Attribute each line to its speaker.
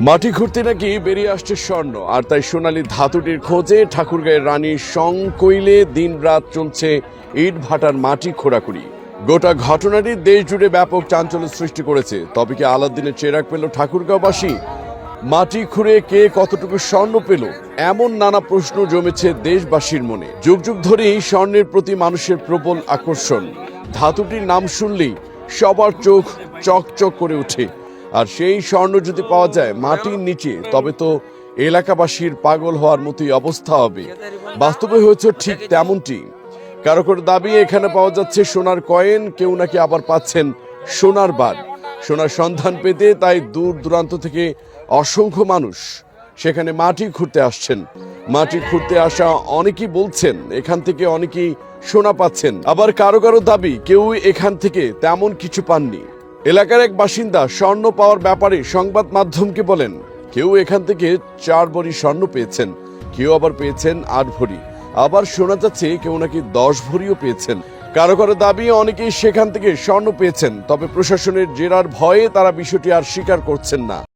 Speaker 1: মাটি ঘুরতে নাকি বেরিয়ে আসছে স্বর্ণ, আর তাই সোনালী ধাতুটির খোঁজে ঠাকুরগাঁয়ের রানী সংকইলে দিন রাত চলছে ইট ভাটার মাটি খোঁড়াখুড়ি। গোটা ঘটনাটি দেশ জুড়ে ব্যাপক চাঞ্চল্য সৃষ্টি করেছে। তবে কি আলাদিনের চেরাক পেল ঠাকুরগাঁওবাসী? মাটি খুঁড়ে কে কতটুকু স্বর্ণ পেল? এমন নানা প্রশ্ন জমেছে দেশবাসীর মনে। যুগ যুগ ধরেই স্বর্ণের প্রতি মানুষের প্রবল আকর্ষণ। ধাতুটির নাম শুনলেই সবার চোখ চকচক করে ওঠে। আর সেই স্বর্ণ যদি পাওয়া যায় মাটির নিচে, তবে তো এলাকাবাসীর পাগল হওয়ার মতোই অবস্থা হবে। বাস্তবে হয়েছে ঠিক তেমনটি। কারও কারও দাবি, এখানে পাওয়া যাচ্ছে সোনার কয়েন, কেউ নাকি আবার পাচ্ছেন সোনার বার সোনার সন্ধান পেতে তাই দূর দূরান্ত থেকে অসংখ্য মানুষ সেখানে মাটি খুঁড়তে আসছেন। মাটি খুঁড়তে আসা অনেকেই বলছেন, এখান থেকে অনেকেই সোনা পাচ্ছেন। আবার কারও কারও দাবি কেউ এখান থেকে তেমন কিছু পাননি। এলাকার এক বাসিন্দা স্বর্ণ পাওয়ার ব্যাপারে সংবাদ মাধ্যমকে বলেন, কেউ এখান থেকে চার ভরি স্বর্ণ পেয়েছেন। কেউ আবার পেয়েছেন আট ভরি। আবার শোনা যাচ্ছে কেউ নাকি দশ ভরিও পেয়েছেন। কারও কারও দাবি, অনেকেই সেখান থেকে স্বর্ণ পেয়েছেন। তবে প্রশাসনের জেরার ভয়ে তারা বিষয়টি আর স্বীকার করছেন না।